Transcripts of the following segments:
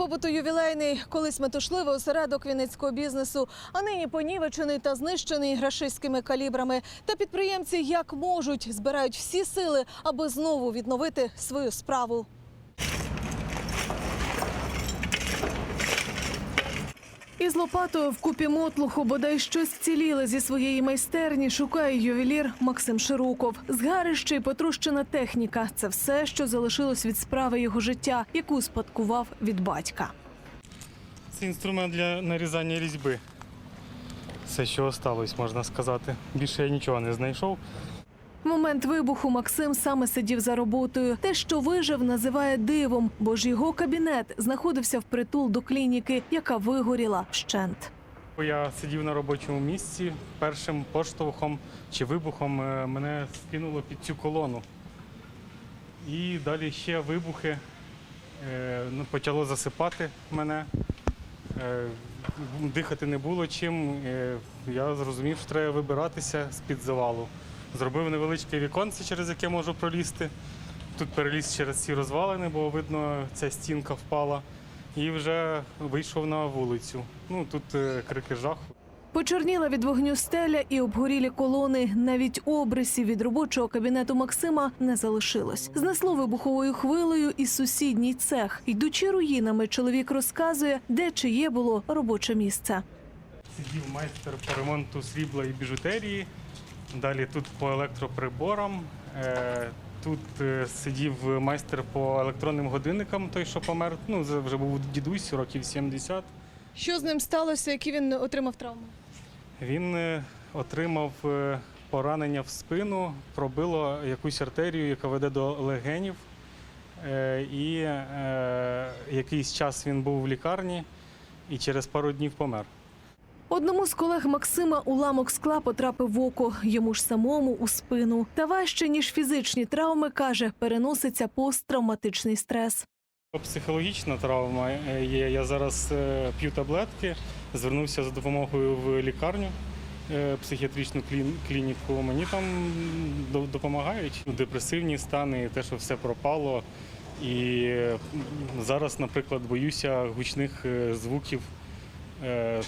побуту ювілейний, колись метушливий осередок вінницького бізнесу, а нині понівечений та знищений рашистськими калібрами. Та підприємці як можуть збирають всі сили, аби знову відновити свою справу. Із лопатою в купі мотлуху бодай щось вціліле зі своєї майстерні шукає ювелір Максим Широков. Згарище й потрущена техніка це все, що залишилось від справи його життя, яку спадкував від батька. Це інструмент для нарізання різьби. Все, що осталось, можна сказати. Більше я нічого не знайшов. В момент вибуху Максим саме сидів за роботою. Те, що вижив, називає дивом, бо ж його кабінет знаходився впритул до клініки, яка вигоріла вщент. Я сидів на робочому місці. Першим поштовхом чи вибухом е, мене скинуло під цю колону. І далі ще вибухи. Е, ну, Почало засипати мене. Е, Дихати не було чим. Я зрозумів, що треба вибиратися з-під завалу. Зробив невеличке віконце, через яке можу пролізти. Тут переліз через ці розвалини, бо видно, ця стінка впала. І вже вийшов на вулицю. Ну тут е, крики жаху. Почорніла від вогню стеля і обгорілі колони. Навіть обрисів від робочого кабінету Максима не залишилось. Знесло вибуховою хвилею і сусідній цех. Йдучи руїнами, чоловік розказує, де чиє було робоче місце. Сидів майстер по ремонту срібла і біжутерії. Далі тут по електроприборам. Е, Тут е, сидів майстер по електронним годинникам, той, що помер. Ну, вже був дідусь, років 70. Що з ним сталося? Які він отримав травми? Він е, отримав поранення в спину, пробило якусь артерію, яка веде до легенів. І якийсь час він був в лікарні і через пару днів помер. Одному з колег Максима уламок скла потрапив в око, йому ж самому у спину. Та важче ніж фізичні травми, каже, переноситься посттравматичний стрес. Психологічна травма е, є. Я зараз е, п'ю таблетки, звернувся за допомогою в лікарню, е, психіатричну клін- клініку. Мені там до- допомагають депресивні стани, те, що все пропало. І зараз, наприклад, боюся гучних звуків,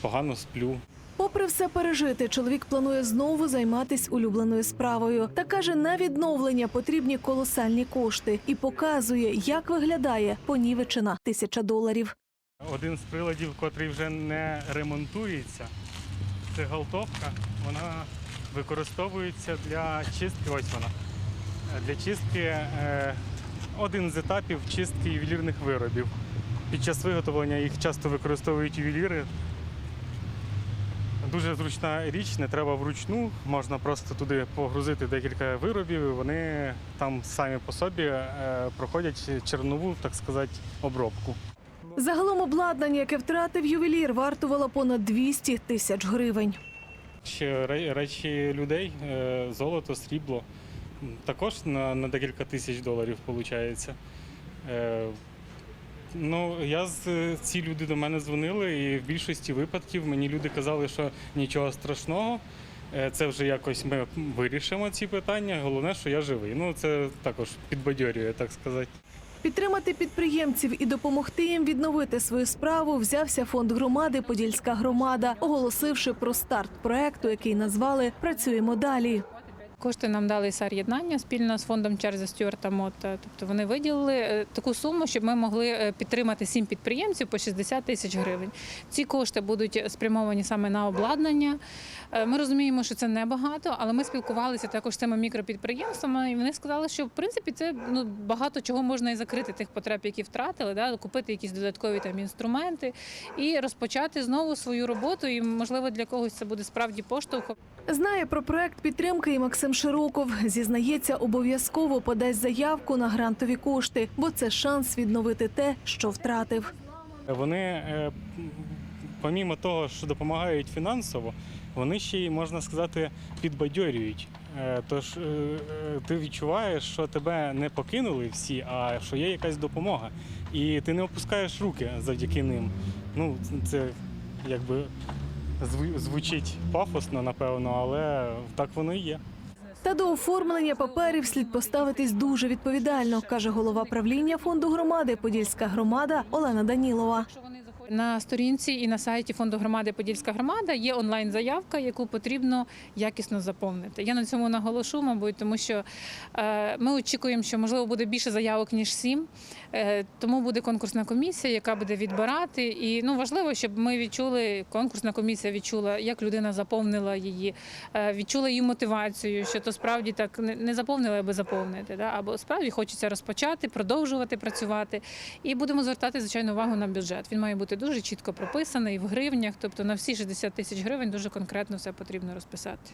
погано сплю. Попри все пережити, чоловік планує знову займатися улюбленою справою. Та каже, на відновлення потрібні колосальні кошти і показує, як виглядає понівечена тисяча доларів. Один з приладів, котрий вже не ремонтується, це галтовка. Вона використовується для чистки. Ось вона. Для чистки е, один з етапів чистки ювелірних виробів. Під час виготовлення їх часто використовують ювеліри. Дуже зручна річ, не треба вручну, можна просто туди погрузити декілька виробів, і вони там самі по собі е, проходять чернову, так сказати, обробку. Загалом обладнання, яке втратив ювелір, вартувало понад 200 тисяч гривень. Ще речі людей, е, золото, срібло. Також на, на декілька тисяч доларів виходить. Ну, я з ці люди до мене дзвонили, і в більшості випадків мені люди казали, що нічого страшного. е, Це вже якось ми вирішимо ці питання. Головне, що я живий. Ну, це також підбадьорює, так сказати. Підтримати підприємців і допомогти їм відновити свою справу взявся фонд громади Подільська громада, оголосивши про старт проекту, який назвали Працюємо далі. Кошти нам дали САР єднання спільно з фондом Чарльза Стюарта Мотта. Тобто вони виділили е, таку суму, щоб ми могли е, підтримати сім підприємців по 60 тисяч гривень. Ці кошти будуть спрямовані саме на обладнання. Е, Ми розуміємо, що це небагато, але ми спілкувалися також з цими мікропідприємствами, і вони сказали, що в принципі це ну багато чого можна і закрити тих потреб, які втратили, да, купити якісь додаткові там інструменти і розпочати знову свою роботу. І можливо для когось це буде справді поштовхом. Знає про проект підтримки і Максим Широков. Зізнається, обов'язково подасть заявку на грантові кошти, бо це шанс відновити те, що втратив. Вони, е, помімо того, що допомагають фінансово, вони ще й, можна сказати, підбадьорюють. Е, Тож е, ти відчуваєш, що тебе не покинули всі, а що є якась допомога. І ти не опускаєш руки завдяки ним. Ну, це якби звучить пафосно, напевно, але так воно і є. Та до оформлення паперів слід поставитись дуже відповідально, каже голова правління фонду громади Подільська громада Олена Данілова. На сторінці і на сайті фонду громади Подільська громада є онлайн-заявка, яку потрібно якісно заповнити. Я на цьому наголошу, мабуть, тому що е, ми очікуємо, що можливо буде більше заявок ніж сім. Е, тому буде конкурсна комісія, яка буде відбирати. І ну важливо, щоб ми відчули, конкурсна комісія відчула, як людина заповнила її, е, відчула її мотивацію, що то справді так не- заповнила, аби заповнити. Да? Або справді хочеться розпочати, продовжувати працювати. І будемо звертати звичайно увагу на бюджет. Він має бути дуже чітко прописаний в гривнях, тобто на всі 60 тисяч гривень дуже конкретно все потрібно розписати.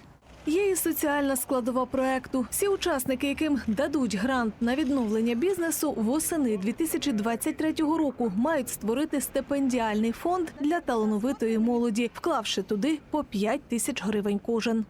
Є і соціальна складова проекту. Всі учасники, яким дадуть грант на відновлення бізнесу, восени 2023 року мають створити стипендіальний фонд для талановитої молоді, вклавши туди по 5 тисяч гривень кожен.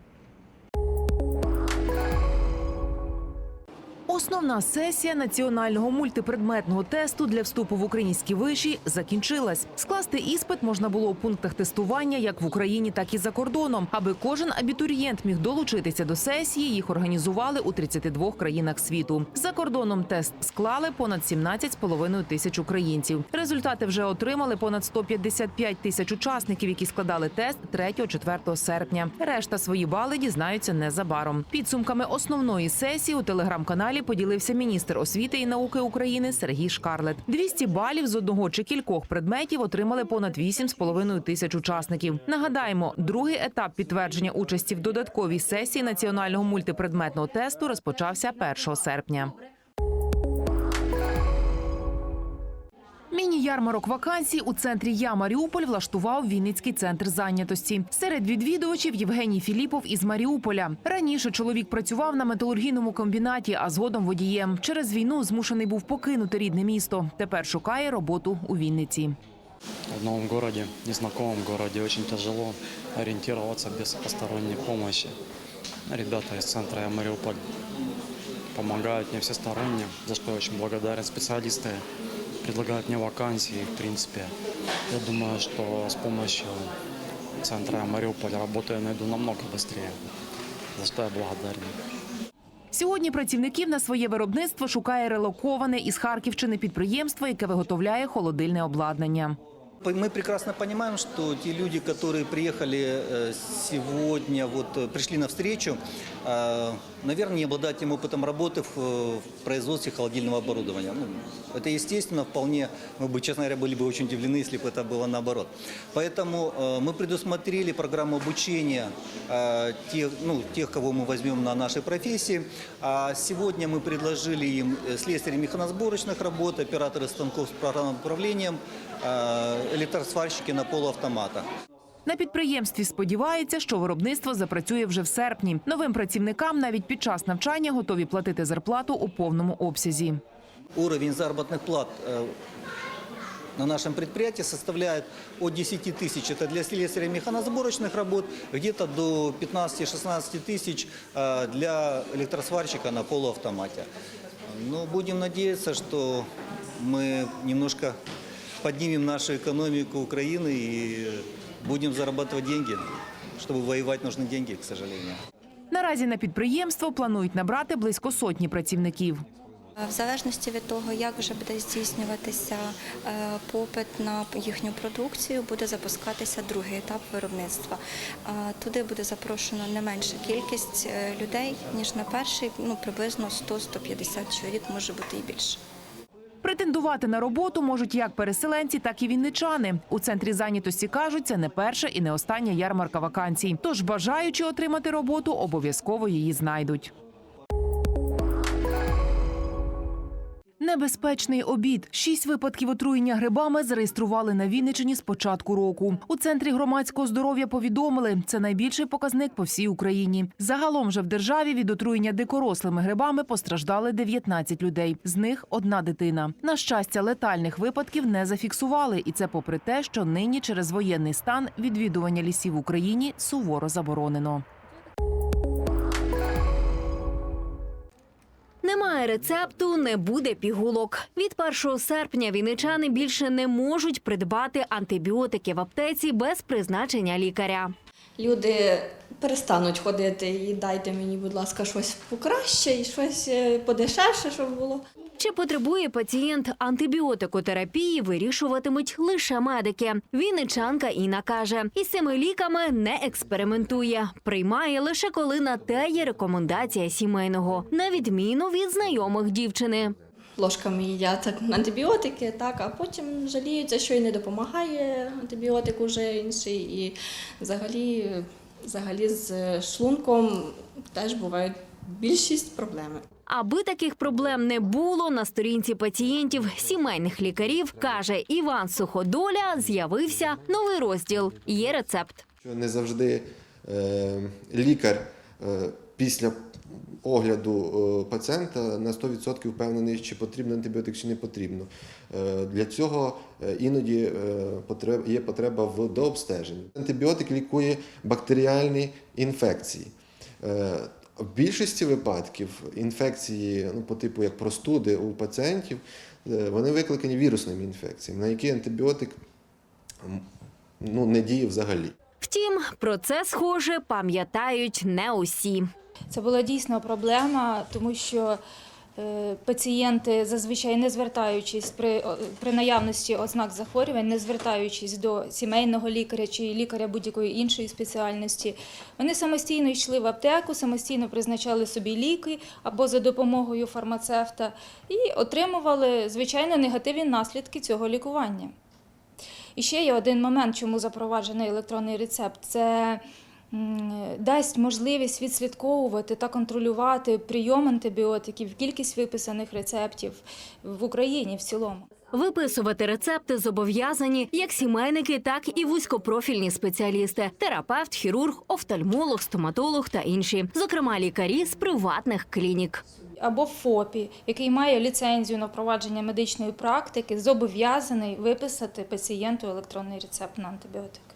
Основна сесія національного мультипредметного тесту для вступу в українські виші закінчилась. Скласти іспит можна було у пунктах тестування як в Україні, так і за кордоном. Аби кожен абітурієнт міг долучитися до сесії, їх організували у 32 країнах світу. За кордоном тест склали понад 17,5 тисяч українців. Результати вже отримали понад 155 тисяч учасників, які складали тест 3-4 серпня. Решта свої бали дізнаються незабаром. Підсумками основної сесії у телеграм-каналі поділився міністр освіти і науки України Сергій Шкарлет. 200 балів з одного чи кількох предметів отримали понад 8,5 тисяч учасників. Нагадаємо, другий етап підтвердження участі в додатковій сесії національного мультипредметного тесту розпочався 1 серпня. Міні-ярмарок вакансій у центрі Я Маріуполь влаштував Вінницький центр зайнятості. Серед відвідувачів Євгеній Філіпов із Маріуполя. Раніше чоловік працював на металургійному комбінаті, а згодом водієм. Через війну змушений був покинути рідне місто. Тепер шукає роботу у Вінниці. В новом городе, незнакомом городе очень тяжело ориентироваться без посторонней помощи. Ребята из центра «Я Мариуполь» помогают мне всесторонне, за что я очень благодарен. Специалисты предлагают мне вакансии, в принципе. Я думаю, что с помощью центра «Я Мариуполь» работу я найду намного быстрее, за что я благодарен. Сьогодні працівників на своє виробництво шукає релоковане із Харківщини підприємство, яке виготовляє холодильне обладнання. Мы прекрасно понимаем, что те люди, которые приехали э, сегодня, вот э, пришли на встречу, э, наверное, не обладают тем опытом работы в, в производстве холодильного оборудования. Ну, это естественно, вполне, мы бы, честно говоря, были бы очень удивлены, если бы это было наоборот. Поэтому э, мы предусмотрели программу обучения э, тех, ну, тех, кого мы возьмем на нашей профессии. А сегодня мы предложили им э, слесари механосборочных работ, операторы станков с программным управлением, э, электросварщики на полуавтоматах. На підприємстві сподіваються, що виробництво запрацює вже в серпні. Новим працівникам навіть під час навчання готові платити зарплату у повному обсязі. Уровень заработных плат э, на нашем предприятии составляет от 10 тысяч, это для слесаря механосборочных работ, где-то до 15-16 тысяч э, для электросварщика на полуавтомате. Но будем надеяться, что мы немножко поднимем нашу экономику Украины и будем зарабатывать деньги. Чтобы воевать, нужны деньги, к сожалению. Наразі на підприємство планують набрати близько сотні працівників. В залежності від того, як вже буде здійснюватися е, попит на їхню продукцію, буде запускатися другий етап виробництва. Е, Туди буде запрошено не менша кількість е, людей, ніж на перший, ну приблизно 100-150 чоловік, може бути і більше. Претендувати на роботу можуть як переселенці, так і вінничани. У центрі зайнятості кажуть, це не перша і не остання ярмарка вакансій. Тож бажаючи отримати роботу, обов'язково її знайдуть. Небезпечний обід. Шість випадків отруєння грибами зареєстрували на Вінниччині з початку року. У центрі громадського здоров'я повідомили, це найбільший показник по всій Україні. Загалом же в державі від отруєння дикорослими грибами постраждали 19 людей. З них одна дитина. На щастя, летальних випадків не зафіксували, і це попри те, що нині через воєнний стан відвідування лісів в Україні суворо заборонено. Немає рецепту, не буде пігулок. Від 1 серпня вінничани більше не можуть придбати антибіотики в аптеці без призначення лікаря. Люди перестануть ходити і дайте мені, будь ласка, щось покраще і щось е, подешевше, щоб було. Чи потребує пацієнт антибіотикотерапії, вирішуватимуть лише медики. Вінничанка Інна каже, із цими ліками не експериментує, приймає лише коли на те є рекомендація сімейного, на відміну від знайомих дівчини. Ложками їдять антибіотики, так, а потім жаліються, що і не допомагає антибіотик уже інший. І взагалі, взагалі з шлунком теж бувають більшість проблем. Аби таких проблем не було, на сторінці пацієнтів сімейних лікарів каже Іван Суходоля. З'явився новий розділ. Є рецепт. Що не завжди е, лікар е, після огляду е, пацієнта на 100% впевнений, чи потрібен антибіотик, чи не потрібно. Е, для цього е, іноді є потреба в дообстеженні. Антибіотик лікує бактеріальні інфекції. В більшості випадків інфекції ну, по типу як простуди у пацієнтів, вони викликані вірусними інфекціями, на які антибіотик ну, не діє взагалі. Втім, про це схоже пам'ятають не усі. Це була дійсно проблема, тому що е, пацієнти зазвичай не звертаючись при, при наявності ознак захворювань, не звертаючись до сімейного лікаря чи лікаря будь-якої іншої спеціальності, вони самостійно йшли в аптеку, самостійно призначали собі ліки або за допомогою фармацевта і отримували звичайно негативні наслідки цього лікування. І ще є один момент, чому запроваджений електронний рецепт. Це дасть можливість відслідковувати та контролювати прийом антибіотиків, кількість виписаних рецептів в Україні в цілому. Виписувати рецепти зобов'язані як сімейники, так і вузькопрофільні спеціалісти: терапевт, хірург, офтальмолог, стоматолог та інші, зокрема лікарі з приватних клінік. Або ФОПі, який має ліцензію на впровадження медичної практики, зобов'язаний виписати пацієнту електронний рецепт на антибіотик.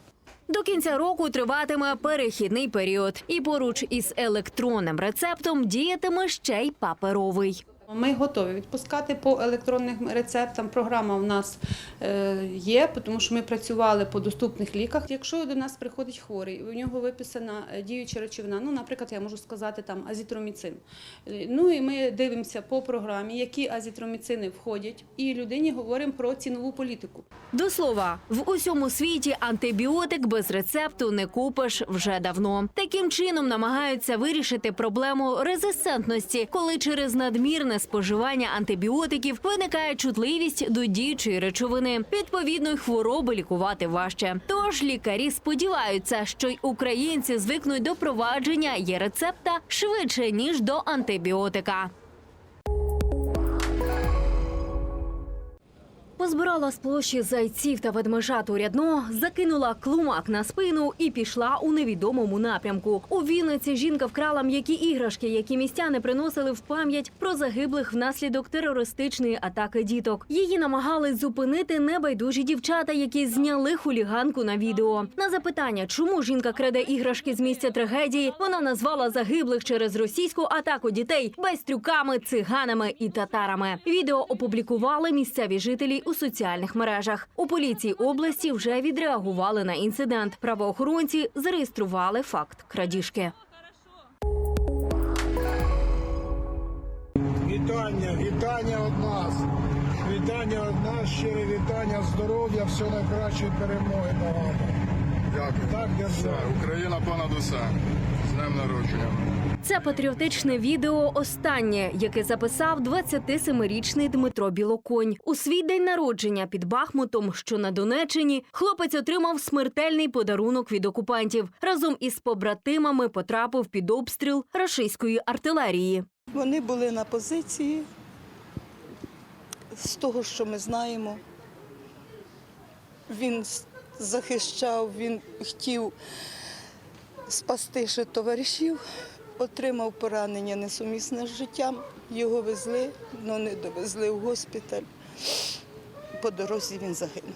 До кінця року триватиме перехідний період, і поруч із електронним рецептом діятиме ще й паперовий. Ми готові відпускати по електронним рецептам. Програма в нас е, є, тому що ми працювали по доступних ліках. Якщо до нас приходить хворий, у нього виписана е, діюча речовина, ну, наприклад, я можу сказати там азітроміцин. Е, Ну і ми дивимося по програмі, які азітроміцини входять, і людині говоримо про цінову політику. До слова, в усьому світі антибіотик без рецепту не купиш вже давно. Таким чином намагаються вирішити проблему резистентності, коли через надмірне споживання антибіотиків виникає чутливість до діючої речовини. Відповідно, й хвороби лікувати важче. Тож лікарі сподіваються, що й українці звикнуть до провадження є рецепта швидше ніж до антибіотика. Позбирала з площі зайців та ведмежат у рядно, закинула клумак на спину і пішла у невідомому напрямку. У Вінниці жінка вкрала м'які іграшки, які містяни приносили в пам'ять про загиблих внаслідок терористичної атаки діток. Її намагались зупинити небайдужі дівчата, які зняли хуліганку на відео. На запитання, чому жінка краде іграшки з місця трагедії, вона назвала загиблих через російську атаку дітей байстрюками, циганами і татарами. Відео опублікували місцеві жителі у соціальних мережах. У поліції області вже відреагували на інцидент. Правоохоронці зареєстрували факт крадіжки. Вітання, вітання від нас. Вітання від нас, щире вітання, здоров'я, все найкраще, перемоги багато. Дякую. Так, держава. Україна понад усе. З днем народження. Це патріотичне відео останнє, яке записав 27-річний Дмитро Білоконь. У свій день народження під Бахмутом, що на Донеччині, хлопець отримав смертельний подарунок від окупантів. Разом із побратимами потрапив під обстріл рашистської артилерії. Вони були на позиції. З того, що ми знаємо, він захищав, він хотів спасти ще товаришів, отримав поранення несумісне з життям. Його везли, але не довезли в госпіталь. По дорозі він загинув.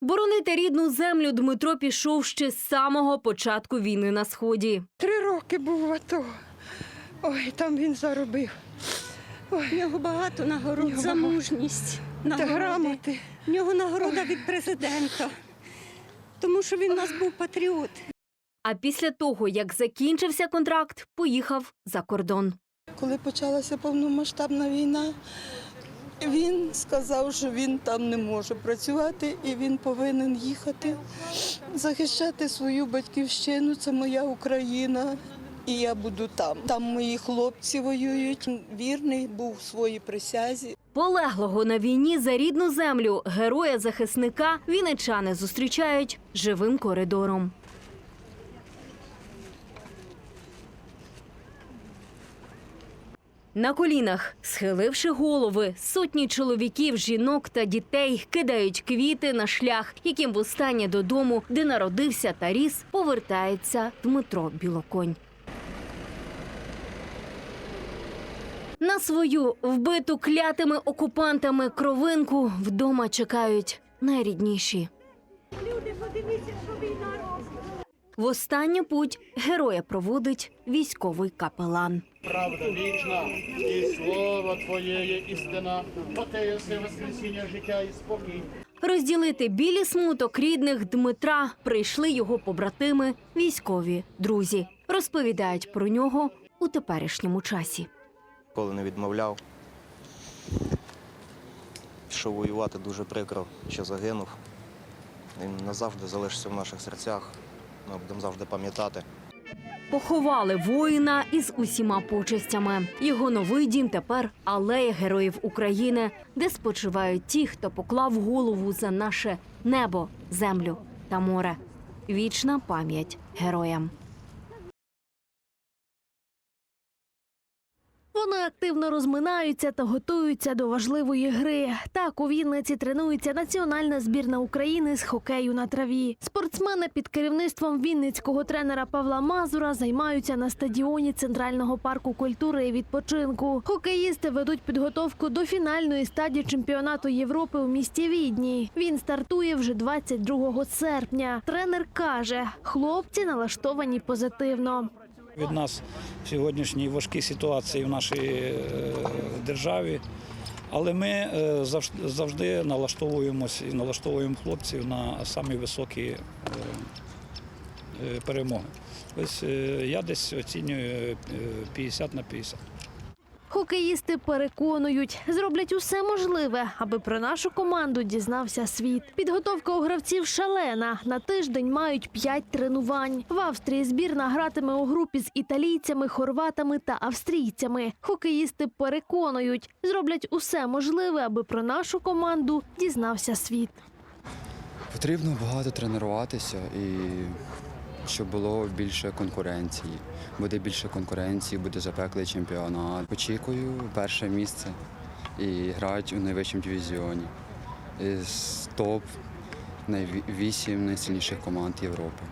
Боронити рідну землю Дмитро пішов ще з самого початку війни на сході. Три роки був в АТО. Ой, там він заробив. Ой, У нього багато нагород Нього за багато. мужність. Нагороди. грамоти. У нього нагорода від президента, тому що він у нас був патріот. А після того, як закінчився контракт, поїхав за кордон. Коли почалася повномасштабна війна, він сказав, що він там не може працювати і він повинен їхати захищати свою батьківщину. Це моя Україна. І я буду там. Там мої хлопці воюють. Вірний був своїй присязі. Полеглого на війні за рідну землю героя-захисника вінничани зустрічають живим коридором. На колінах, схиливши голови, сотні чоловіків, жінок та дітей кидають квіти на шлях, яким востаннє додому, де народився та ріс, повертається Дмитро Білоконь. На свою вбиту клятими окупантами кровинку вдома чекають найрідніші. В останню путь героя проводить військовий капелан. Правда вічна і слово Твоє є істина, Отеє воскресіння життя і спокій. Розділити білі смуток рідних Дмитра прийшли його побратими, військові друзі. Розповідають про нього у теперішньому часі. Коли не відмовляв. Пішов воювати дуже прикро, що загинув. Він назавжди залишиться в наших серцях. Ми будемо завжди пам'ятати. Поховали воїна із усіма почестями. Його новий дім тепер алея героїв України, де спочивають ті, хто поклав голову за наше небо, землю та море. Вічна пам'ять героям. Вони активно розминаються та готуються до важливої гри. Так у Вінниці тренується національна збірна України з хокею на траві. Спортсмени під керівництвом вінницького тренера Павла Мазура займаються на стадіоні Центрального парку культури і відпочинку. Хокеїсти ведуть підготовку до фінальної стадії чемпіонату Європи у місті Відні. Він стартує вже 22 серпня. Тренер каже, хлопці налаштовані позитивно. Від нас в сьогоднішній важкій ситуації в нашій е, державі. Але ми е, завж- завжди налаштовуємося і налаштовуємо хлопців на самі високі е, перемоги. Ось я десь оцінюю е, 50 на 50. Хокеїсти переконують, зроблять усе можливе, аби про нашу команду дізнався світ. Підготовка у гравців шалена. На тиждень мають п'ять тренувань. В Австрії збірна гратиме у групі з італійцями, хорватами та австрійцями. Хокеїсти переконують, зроблять усе можливе, аби про нашу команду дізнався світ. Потрібно багато тренуватися і щоб було більше конкуренції. Буде більше конкуренції, буде запеклий чемпіонат. Очікую перше місце і грають у найвищому дивізіоні. З топ 8 найсильніших команд Європи.